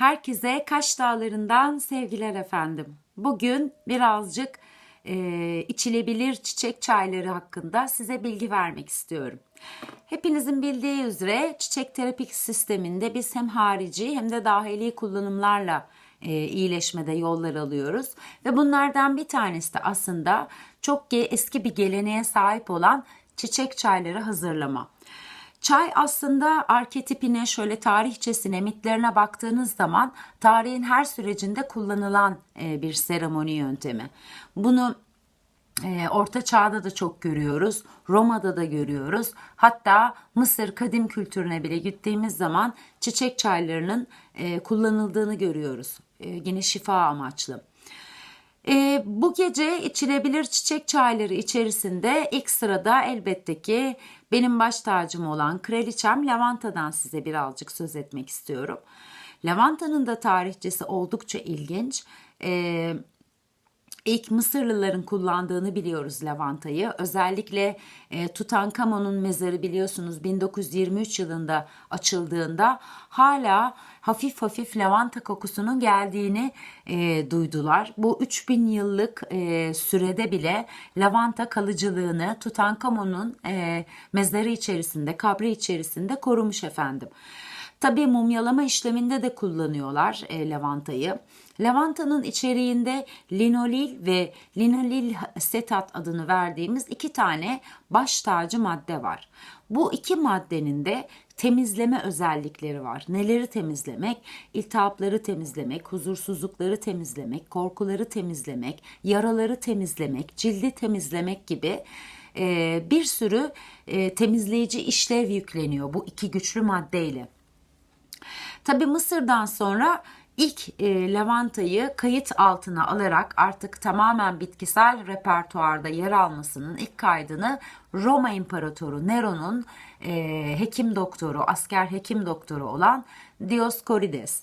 Herkese Kaş Dağları'ndan sevgiler efendim. Bugün birazcık e, içilebilir çiçek çayları hakkında size bilgi vermek istiyorum. Hepinizin bildiği üzere çiçek terapik sisteminde biz hem harici hem de dahili kullanımlarla e, iyileşmede yollar alıyoruz. Ve bunlardan bir tanesi de aslında çok eski bir geleneğe sahip olan çiçek çayları hazırlama. Çay aslında arketipine şöyle tarihçesine mitlerine baktığınız zaman tarihin her sürecinde kullanılan e, bir seremoni yöntemi. Bunu e, Orta Çağ'da da çok görüyoruz. Roma'da da görüyoruz. Hatta Mısır kadim kültürüne bile gittiğimiz zaman çiçek çaylarının e, kullanıldığını görüyoruz. Yine şifa amaçlı. Bu gece içilebilir çiçek çayları içerisinde ilk sırada elbette ki benim baş tacım olan kraliçem lavantadan size birazcık söz etmek istiyorum. Lavantanın da tarihçesi oldukça ilginç. E, İlk Mısırlıların kullandığını biliyoruz lavantayı. Özellikle e, Tutankamon'un mezarı biliyorsunuz 1923 yılında açıldığında hala hafif hafif lavanta kokusunun geldiğini e, duydular. Bu 3000 yıllık e, sürede bile lavanta kalıcılığını Tutankamon'un e, mezarı içerisinde, kabri içerisinde korumuş efendim. Tabii mumyalama işleminde de kullanıyorlar e, lavantayı. Lavantanın içeriğinde linolil ve linolil setat adını verdiğimiz iki tane baş tacı madde var. Bu iki maddenin de temizleme özellikleri var. Neleri temizlemek? İltihapları temizlemek, huzursuzlukları temizlemek, korkuları temizlemek, yaraları temizlemek, cildi temizlemek gibi e, bir sürü e, temizleyici işlev yükleniyor bu iki güçlü maddeyle. Tabi Mısır'dan sonra ilk e, lavantayı kayıt altına alarak artık tamamen bitkisel repertuarda yer almasının ilk kaydını Roma İmparatoru Nero'nun e, hekim doktoru, asker hekim doktoru olan Dioskorides.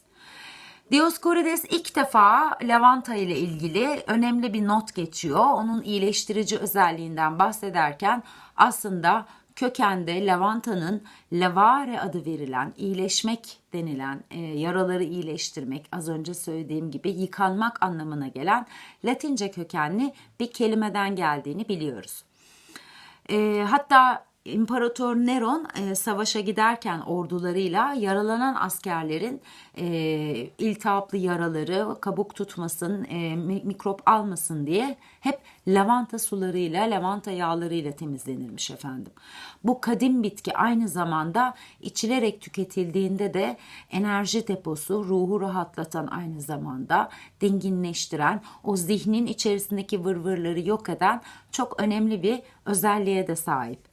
Dioskorides ilk defa lavanta ile ilgili önemli bir not geçiyor. Onun iyileştirici özelliğinden bahsederken aslında kökende lavantanın lavare adı verilen iyileşmek denilen e, yaraları iyileştirmek az önce söylediğim gibi yıkanmak anlamına gelen Latince kökenli bir kelimeden geldiğini biliyoruz. E, hatta İmparator Neron e, savaşa giderken ordularıyla yaralanan askerlerin e, iltihaplı yaraları kabuk tutmasın, e, mikrop almasın diye hep lavanta sularıyla, lavanta yağlarıyla temizlenirmiş efendim. Bu kadim bitki aynı zamanda içilerek tüketildiğinde de enerji deposu, ruhu rahatlatan aynı zamanda dinginleştiren, o zihnin içerisindeki vırvırları yok eden çok önemli bir özelliğe de sahip.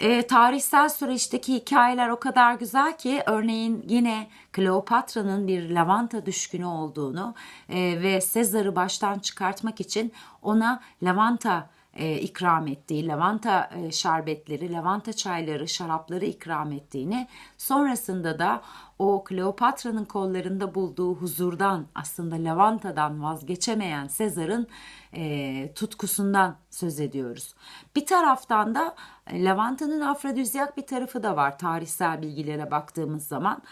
E, tarihsel süreçteki hikayeler o kadar güzel ki örneğin yine Kleopatra'nın bir lavanta düşkünü olduğunu e, ve Sezar'ı baştan çıkartmak için ona lavanta e, ikram ettiği, lavanta e, şerbetleri, lavanta çayları, şarapları ikram ettiğini, sonrasında da o Kleopatra'nın kollarında bulduğu huzurdan, aslında lavantadan vazgeçemeyen Sezar'ın e, tutkusundan söz ediyoruz. Bir taraftan da e, lavantanın afrodizyak bir tarafı da var tarihsel bilgilere baktığımız zaman.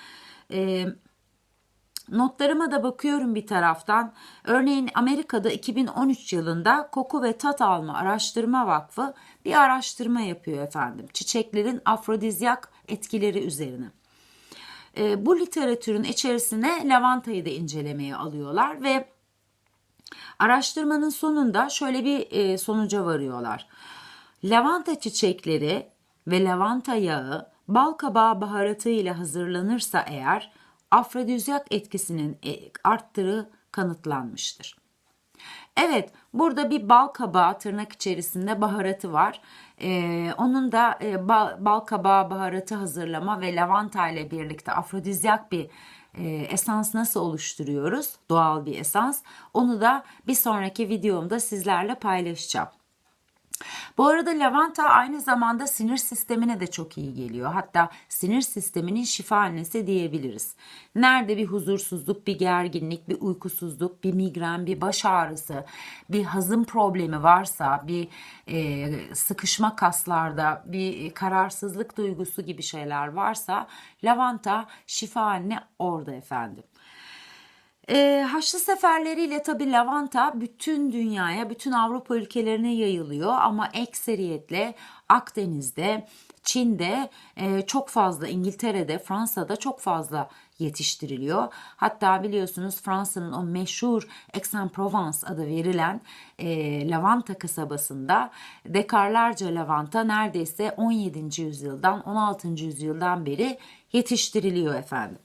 Evet Notlarıma da bakıyorum bir taraftan. Örneğin Amerika'da 2013 yılında Koku ve Tat Alma Araştırma Vakfı bir araştırma yapıyor efendim. Çiçeklerin afrodizyak etkileri üzerine. E, bu literatürün içerisine lavantayı da incelemeye alıyorlar ve araştırmanın sonunda şöyle bir e, sonuca varıyorlar. Lavanta çiçekleri ve lavanta yağı bal kabağı baharatı ile hazırlanırsa eğer afrodizyak etkisinin e, arttığı kanıtlanmıştır. Evet, burada bir bal kabağı tırnak içerisinde baharatı var. Ee, onun da e, bal, bal kabağı baharatı hazırlama ve lavanta ile birlikte afrodizyak bir e, esans nasıl oluşturuyoruz? Doğal bir esans. Onu da bir sonraki videomda sizlerle paylaşacağım. Bu arada lavanta aynı zamanda sinir sistemine de çok iyi geliyor. Hatta sinir sisteminin şifa annesi diyebiliriz. Nerede bir huzursuzluk, bir gerginlik, bir uykusuzluk, bir migren, bir baş ağrısı, bir hazım problemi varsa, bir e, sıkışma kaslarda, bir kararsızlık duygusu gibi şeyler varsa lavanta şifa anne orada efendim. E, Haçlı seferleriyle tabii lavanta bütün dünyaya, bütün Avrupa ülkelerine yayılıyor ama ekseriyetle Akdeniz'de, Çin'de e, çok fazla, İngiltere'de, Fransa'da çok fazla yetiştiriliyor. Hatta biliyorsunuz Fransa'nın o meşhur Aix-en-Provence adı verilen e, lavanta kasabasında dekarlarca lavanta neredeyse 17. yüzyıldan 16. yüzyıldan beri yetiştiriliyor efendim.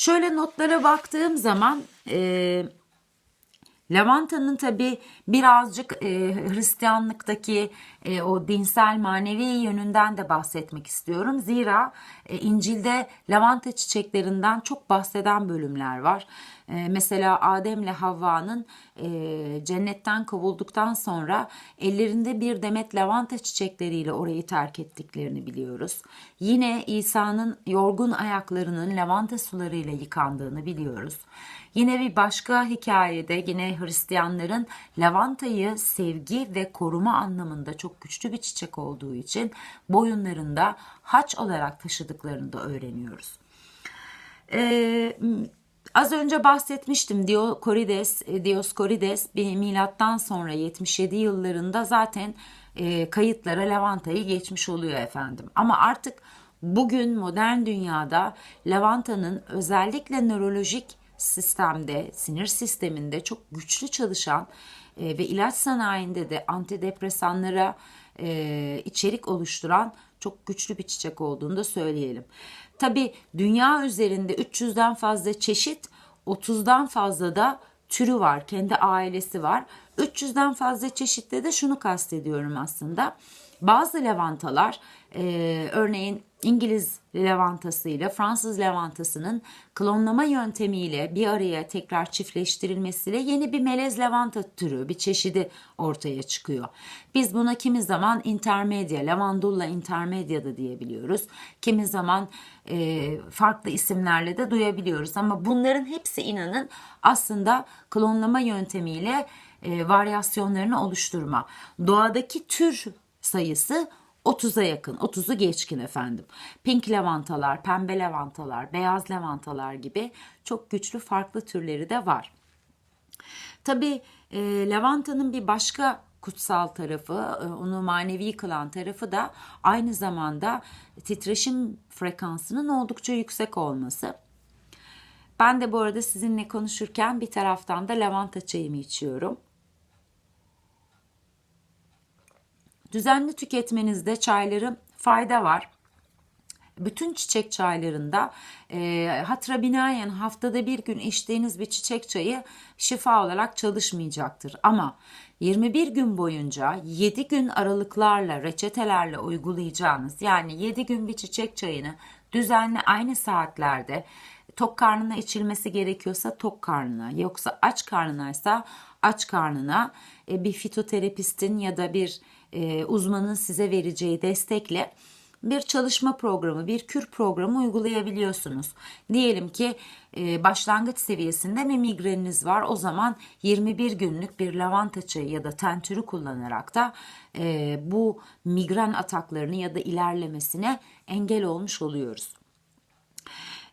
Şöyle notlara baktığım zaman e, Lavanta'nın tabi birazcık e, Hristiyanlıktaki e, o dinsel manevi yönünden de bahsetmek istiyorum. Zira e, İncil'de lavanta çiçeklerinden çok bahseden bölümler var. E, mesela Adem'le Havva'nın e, cennetten kovulduktan sonra ellerinde bir demet lavanta çiçekleriyle orayı terk ettiklerini biliyoruz. Yine İsa'nın yorgun ayaklarının lavanta sularıyla yıkandığını biliyoruz. Yine bir başka hikayede yine Hristiyanların lavantayı sevgi ve koruma anlamında çok güçlü bir çiçek olduğu için boyunlarında haç olarak taşıdıklarını da öğreniyoruz. Ee, Az önce bahsetmiştim Diokorides, Dioskorides bir milattan sonra 77 yıllarında zaten e, kayıtlara lavantayı geçmiş oluyor efendim. Ama artık bugün modern dünyada lavantanın özellikle nörolojik sistemde, sinir sisteminde çok güçlü çalışan e, ve ilaç sanayinde de antidepresanlara e, içerik oluşturan çok güçlü bir çiçek olduğunu da söyleyelim. Tabi dünya üzerinde 300'den fazla çeşit, 30'dan fazla da türü var, kendi ailesi var. 300'den fazla çeşitte de şunu kastediyorum aslında. Bazı lavantalar e, örneğin İngiliz lavantasıyla Fransız lavantasının klonlama yöntemiyle bir araya tekrar çiftleştirilmesiyle yeni bir melez lavanta türü, bir çeşidi ortaya çıkıyor. Biz buna kimi zaman intermedia, lavandulla intermedia da diyebiliyoruz. Kimi zaman e, farklı isimlerle de duyabiliyoruz. Ama bunların hepsi inanın aslında klonlama yöntemiyle e, varyasyonlarını oluşturma. Doğadaki tür sayısı 30'a yakın, 30'u geçkin efendim. Pink lavantalar, pembe lavantalar, beyaz lavantalar gibi çok güçlü farklı türleri de var. Tabii e, lavantanın bir başka kutsal tarafı, e, onu manevi kılan tarafı da aynı zamanda titreşim frekansının oldukça yüksek olması. Ben de bu arada sizinle konuşurken bir taraftan da lavanta çayımı içiyorum. Düzenli tüketmenizde çayları fayda var. Bütün çiçek çaylarında e, hatıra binaen haftada bir gün içtiğiniz bir çiçek çayı şifa olarak çalışmayacaktır. Ama 21 gün boyunca 7 gün aralıklarla reçetelerle uygulayacağınız yani 7 gün bir çiçek çayını düzenli aynı saatlerde tok karnına içilmesi gerekiyorsa tok karnına yoksa aç karnınaysa aç karnına e, bir fitoterapistin ya da bir e, uzmanın size vereceği destekle bir çalışma programı, bir kür programı uygulayabiliyorsunuz. Diyelim ki e, başlangıç seviyesinde bir migreniniz var. O zaman 21 günlük bir lavanta çayı ya da tentürü kullanarak da e, bu migren ataklarını ya da ilerlemesine engel olmuş oluyoruz.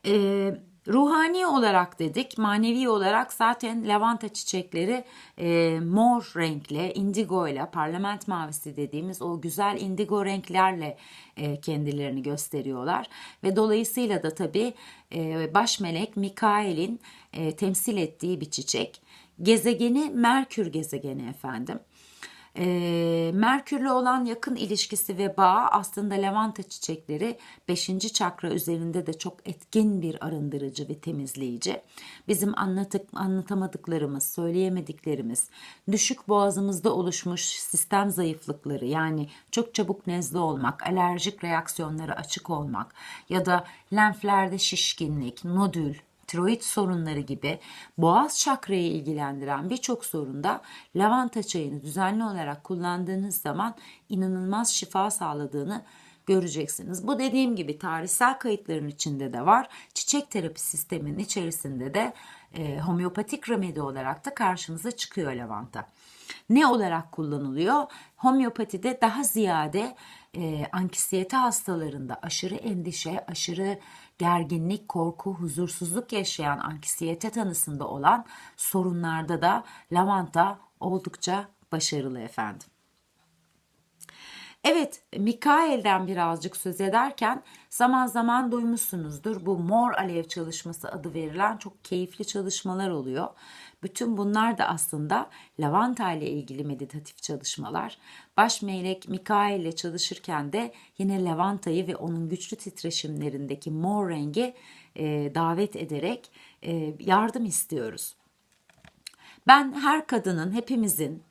Evet Ruhani olarak dedik, manevi olarak zaten lavanta çiçekleri e, mor renkle, indigo ile, parlament mavisi dediğimiz o güzel indigo renklerle e, kendilerini gösteriyorlar. Ve dolayısıyla da tabii e, baş melek Mikail'in e, temsil ettiği bir çiçek. Gezegeni Merkür gezegeni efendim. E, Merkürle olan yakın ilişkisi ve bağı aslında lavanta çiçekleri 5. çakra üzerinde de çok etkin bir arındırıcı ve temizleyici. Bizim anlatık, anlatamadıklarımız, söyleyemediklerimiz, düşük boğazımızda oluşmuş sistem zayıflıkları yani çok çabuk nezle olmak, alerjik reaksiyonlara açık olmak ya da lenflerde şişkinlik, nodül, tiroid sorunları gibi boğaz çakrayı ilgilendiren birçok sorunda lavanta çayını düzenli olarak kullandığınız zaman inanılmaz şifa sağladığını göreceksiniz. Bu dediğim gibi tarihsel kayıtların içinde de var. Çiçek terapi sisteminin içerisinde de e, homeopatik remedi olarak da karşımıza çıkıyor lavanta. Ne olarak kullanılıyor? Homeopatide daha ziyade e, anksiyete hastalarında aşırı endişe, aşırı gerginlik, korku, huzursuzluk yaşayan anksiyete tanısında olan sorunlarda da lavanta oldukça başarılı efendim. Evet, Mikael'den birazcık söz ederken zaman zaman duymuşsunuzdur. Bu mor alev çalışması adı verilen çok keyifli çalışmalar oluyor. Bütün bunlar da aslında lavanta ile ilgili meditatif çalışmalar. Baş melek Mikael ile çalışırken de yine lavantayı ve onun güçlü titreşimlerindeki mor rengi e, davet ederek e, yardım istiyoruz. Ben her kadının, hepimizin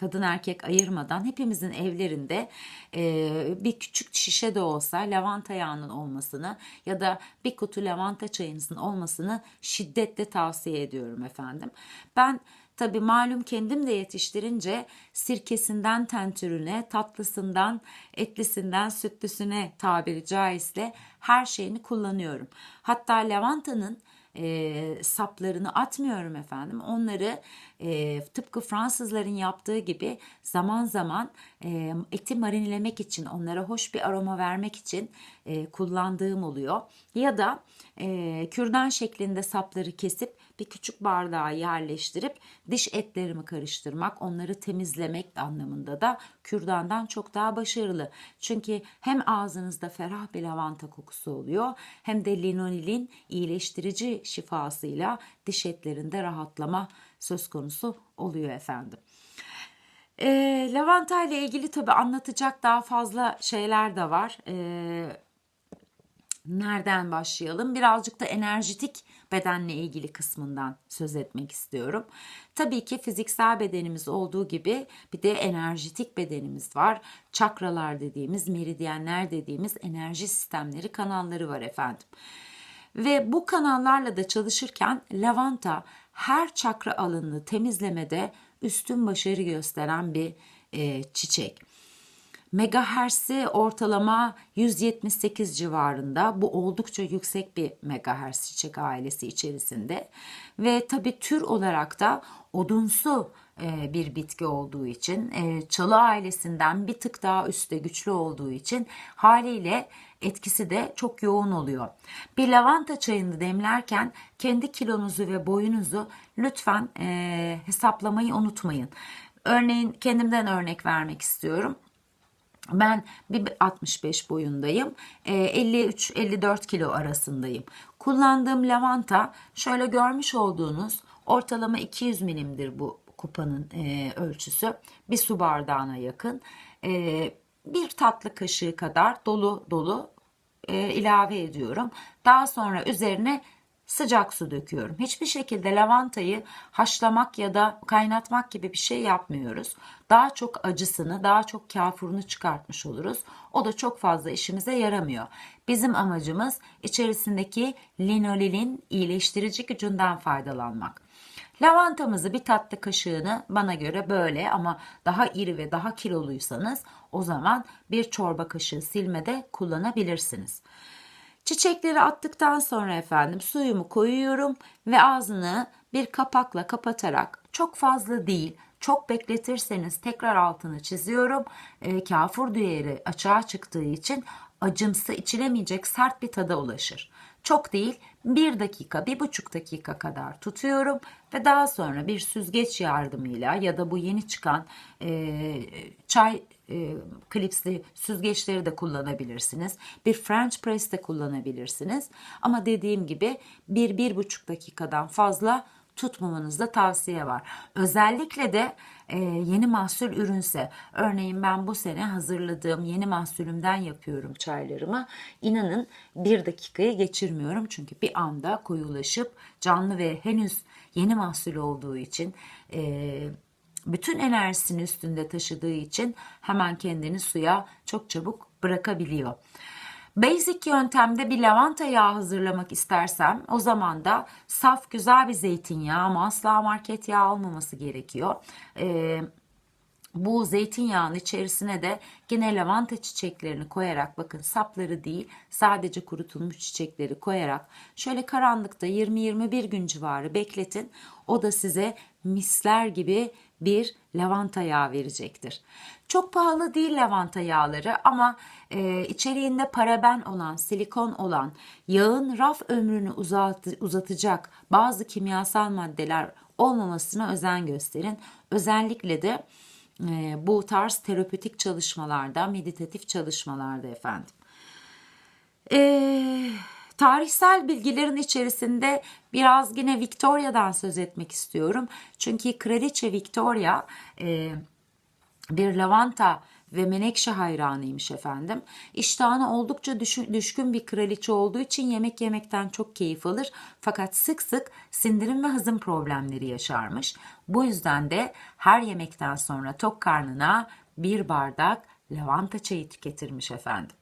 kadın erkek ayırmadan hepimizin evlerinde e, bir küçük şişe de olsa lavanta yağının olmasını ya da bir kutu lavanta çayınızın olmasını şiddetle tavsiye ediyorum efendim. Ben Tabii malum kendim de yetiştirince sirkesinden tentürüne, tatlısından, etlisinden, sütlüsüne tabiri caizse her şeyini kullanıyorum. Hatta lavantanın e, saplarını atmıyorum efendim. Onları e, tıpkı Fransızların yaptığı gibi zaman zaman e, eti marinlemek için, onlara hoş bir aroma vermek için e, kullandığım oluyor. Ya da e, kürdan şeklinde sapları kesip bir küçük bardağa yerleştirip diş etlerimi karıştırmak, onları temizlemek anlamında da kürdandan çok daha başarılı. Çünkü hem ağzınızda ferah bir lavanta kokusu oluyor hem de linolin iyileştirici şifasıyla diş etlerinde rahatlama söz konusu oluyor efendim. E, lavanta ile ilgili tabi anlatacak daha fazla şeyler de var. E, nereden başlayalım? Birazcık da enerjitik bedenle ilgili kısmından söz etmek istiyorum. Tabii ki fiziksel bedenimiz olduğu gibi bir de enerjitik bedenimiz var. Çakralar dediğimiz, meridyenler dediğimiz enerji sistemleri, kanalları var efendim. Ve bu kanallarla da çalışırken lavanta her çakra alanını temizlemede üstün başarı gösteren bir e, çiçek. Megahertz'i ortalama 178 civarında. Bu oldukça yüksek bir megahertz çiçek ailesi içerisinde. Ve tabi tür olarak da odunsu bir bitki olduğu için e, çalı ailesinden bir tık daha üstte güçlü olduğu için haliyle etkisi de çok yoğun oluyor. Bir lavanta çayını demlerken kendi kilonuzu ve boyunuzu lütfen e, hesaplamayı unutmayın. Örneğin kendimden örnek vermek istiyorum. Ben bir 65 boyundayım. 53-54 kilo arasındayım. Kullandığım lavanta şöyle görmüş olduğunuz ortalama 200 milimdir bu kupanın e, ölçüsü. Bir su bardağına yakın. E, bir tatlı kaşığı kadar dolu dolu e, ilave ediyorum. Daha sonra üzerine sıcak su döküyorum. Hiçbir şekilde lavantayı haşlamak ya da kaynatmak gibi bir şey yapmıyoruz. Daha çok acısını, daha çok kafurunu çıkartmış oluruz. O da çok fazla işimize yaramıyor. Bizim amacımız içerisindeki linolilin iyileştirici gücünden faydalanmak. Lavantamızı bir tatlı kaşığını bana göre böyle ama daha iri ve daha kiloluysanız o zaman bir çorba kaşığı silmede kullanabilirsiniz. Çiçekleri attıktan sonra efendim suyumu koyuyorum ve ağzını bir kapakla kapatarak çok fazla değil çok bekletirseniz tekrar altını çiziyorum. E, kafur değeri açığa çıktığı için acımsı içilemeyecek sert bir tada ulaşır. Çok değil bir dakika bir buçuk dakika kadar tutuyorum ve daha sonra bir süzgeç yardımıyla ya da bu yeni çıkan e, çay e, klipsli süzgeçleri de kullanabilirsiniz. Bir French press de kullanabilirsiniz. Ama dediğim gibi bir bir buçuk dakikadan fazla tutmamanızda tavsiye var. Özellikle de e, yeni mahsul ürünse örneğin ben bu sene hazırladığım yeni mahsulümden yapıyorum çaylarımı. İnanın bir dakikayı geçirmiyorum çünkü bir anda koyulaşıp canlı ve henüz yeni mahsul olduğu için e, bütün enerjisini üstünde taşıdığı için hemen kendini suya çok çabuk bırakabiliyor. Basic yöntemde bir lavanta yağı hazırlamak istersem o zaman da saf güzel bir zeytinyağı ama asla market yağı olmaması gerekiyor. Ee, bu zeytinyağının içerisine de yine lavanta çiçeklerini koyarak bakın sapları değil sadece kurutulmuş çiçekleri koyarak şöyle karanlıkta 20-21 gün civarı bekletin. O da size misler gibi bir lavanta yağı verecektir. Çok pahalı değil lavanta yağları ama e, içeriğinde paraben olan, silikon olan, yağın raf ömrünü uzat, uzatacak bazı kimyasal maddeler olmamasına özen gösterin. Özellikle de e, bu tarz terapötik çalışmalarda, meditatif çalışmalarda efendim. Ee, tarihsel bilgilerin içerisinde biraz yine Victoria'dan söz etmek istiyorum. Çünkü Kraliçe Victoria e, bir lavanta ve menekşe hayranıymış efendim. İştahına oldukça düşkün bir kraliçe olduğu için yemek yemekten çok keyif alır. Fakat sık sık sindirim ve hızım problemleri yaşarmış. Bu yüzden de her yemekten sonra tok karnına bir bardak lavanta çayı tüketirmiş efendim.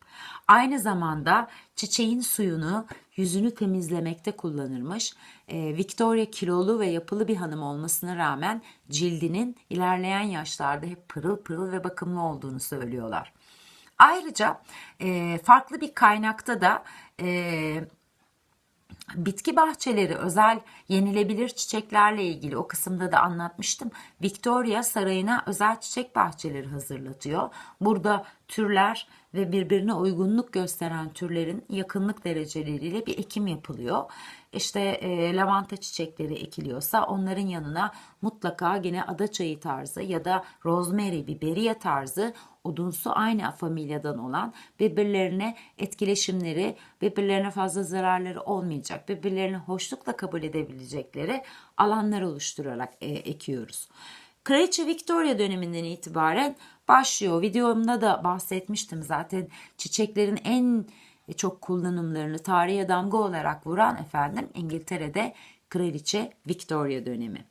Aynı zamanda çiçeğin suyunu yüzünü temizlemekte kullanırmış. Ee, Victoria kilolu ve yapılı bir hanım olmasına rağmen cildinin ilerleyen yaşlarda hep pırıl pırıl ve bakımlı olduğunu söylüyorlar. Ayrıca e, farklı bir kaynakta da e, bitki bahçeleri özel yenilebilir çiçeklerle ilgili o kısımda da anlatmıştım. Victoria Sarayı'na özel çiçek bahçeleri hazırlatıyor. Burada türler ve birbirine uygunluk gösteren türlerin yakınlık dereceleriyle bir ekim yapılıyor. İşte e, lavanta çiçekleri ekiliyorsa onların yanına mutlaka yine adaçayı tarzı ya da rosemary, biberiye tarzı odunsu aynı familyadan olan birbirlerine etkileşimleri, birbirlerine fazla zararları olmayacak, birbirlerini hoşlukla kabul edebilecekleri alanlar oluşturarak e, ekiyoruz. Kraliçe Victoria döneminden itibaren başlıyor. Videomda da bahsetmiştim zaten çiçeklerin en çok kullanımlarını tarihe damga olarak vuran efendim İngiltere'de Kraliçe Victoria dönemi.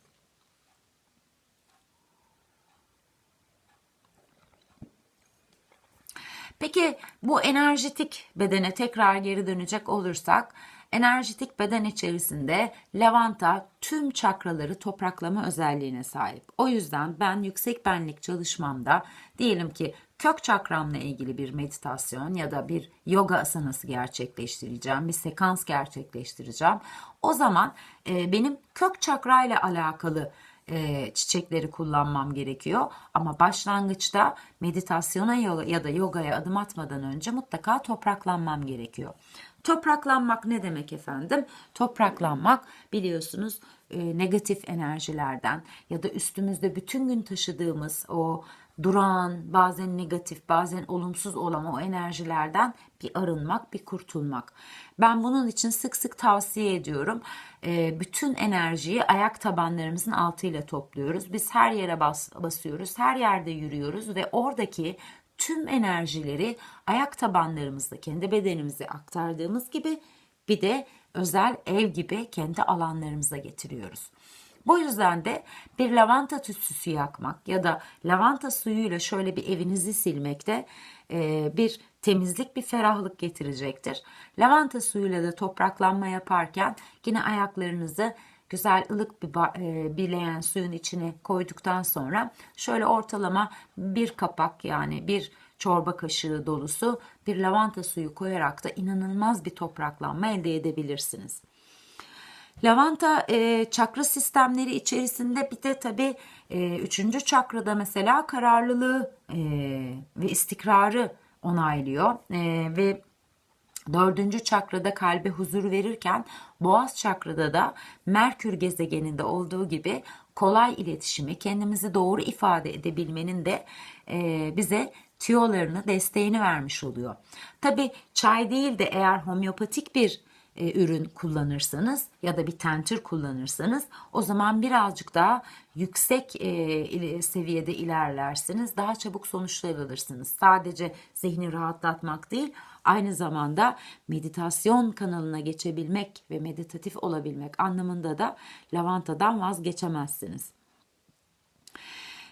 Peki bu enerjitik bedene tekrar geri dönecek olursak enerjitik beden içerisinde lavanta tüm çakraları topraklama özelliğine sahip. O yüzden ben yüksek benlik çalışmamda diyelim ki kök çakramla ilgili bir meditasyon ya da bir yoga asanası gerçekleştireceğim, bir sekans gerçekleştireceğim. O zaman e, benim kök çakrayla alakalı e, çiçekleri kullanmam gerekiyor. Ama başlangıçta meditasyona ya da yogaya adım atmadan önce mutlaka topraklanmam gerekiyor. Topraklanmak ne demek efendim? Topraklanmak biliyorsunuz e, negatif enerjilerden ya da üstümüzde bütün gün taşıdığımız o duran, bazen negatif, bazen olumsuz olan o enerjilerden bir arınmak, bir kurtulmak. Ben bunun için sık sık tavsiye ediyorum. E, bütün enerjiyi ayak tabanlarımızın altıyla topluyoruz. Biz her yere bas, basıyoruz, her yerde yürüyoruz ve oradaki tüm enerjileri ayak tabanlarımızda kendi bedenimize aktardığımız gibi bir de özel ev gibi kendi alanlarımıza getiriyoruz. Bu yüzden de bir lavanta tütsüsü yakmak ya da lavanta suyuyla şöyle bir evinizi silmekte e, bir temizlik, bir ferahlık getirecektir. Lavanta suyuyla da topraklanma yaparken yine ayaklarınızı güzel ılık bir e, bileyen suyun içine koyduktan sonra şöyle ortalama bir kapak yani bir çorba kaşığı dolusu bir lavanta suyu koyarak da inanılmaz bir topraklanma elde edebilirsiniz. Lavanta e, çakra sistemleri içerisinde bir de tabii e, üçüncü çakrada mesela kararlılığı e, ve istikrarı onaylıyor e, ve Dördüncü çakrada kalbe huzur verirken boğaz çakrada da Merkür gezegeninde olduğu gibi kolay iletişimi, kendimizi doğru ifade edebilmenin de e, bize tüyolarını, desteğini vermiş oluyor. Tabi çay değil de eğer homeopatik bir e, ürün kullanırsanız ya da bir tentür kullanırsanız o zaman birazcık daha yüksek e, seviyede ilerlersiniz. Daha çabuk sonuçlar alırsınız. Sadece zihni rahatlatmak değil aynı zamanda meditasyon kanalına geçebilmek ve meditatif olabilmek anlamında da lavantadan vazgeçemezsiniz.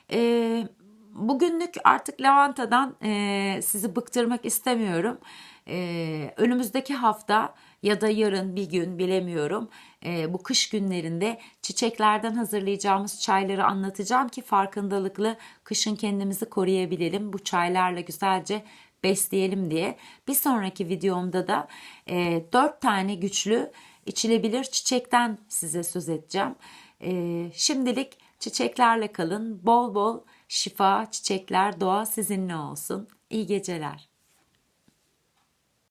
Eee bugünlük artık lavantadan e, sizi bıktırmak istemiyorum. E, önümüzdeki hafta ya da yarın bir gün bilemiyorum. E, bu kış günlerinde çiçeklerden hazırlayacağımız çayları anlatacağım ki farkındalıklı kışın kendimizi koruyabilelim. Bu çaylarla güzelce besleyelim diye. Bir sonraki videomda da e, 4 tane güçlü içilebilir çiçekten size söz edeceğim. E, şimdilik Çiçeklerle kalın. Bol bol şifa, çiçekler, doğa sizinle olsun. İyi geceler.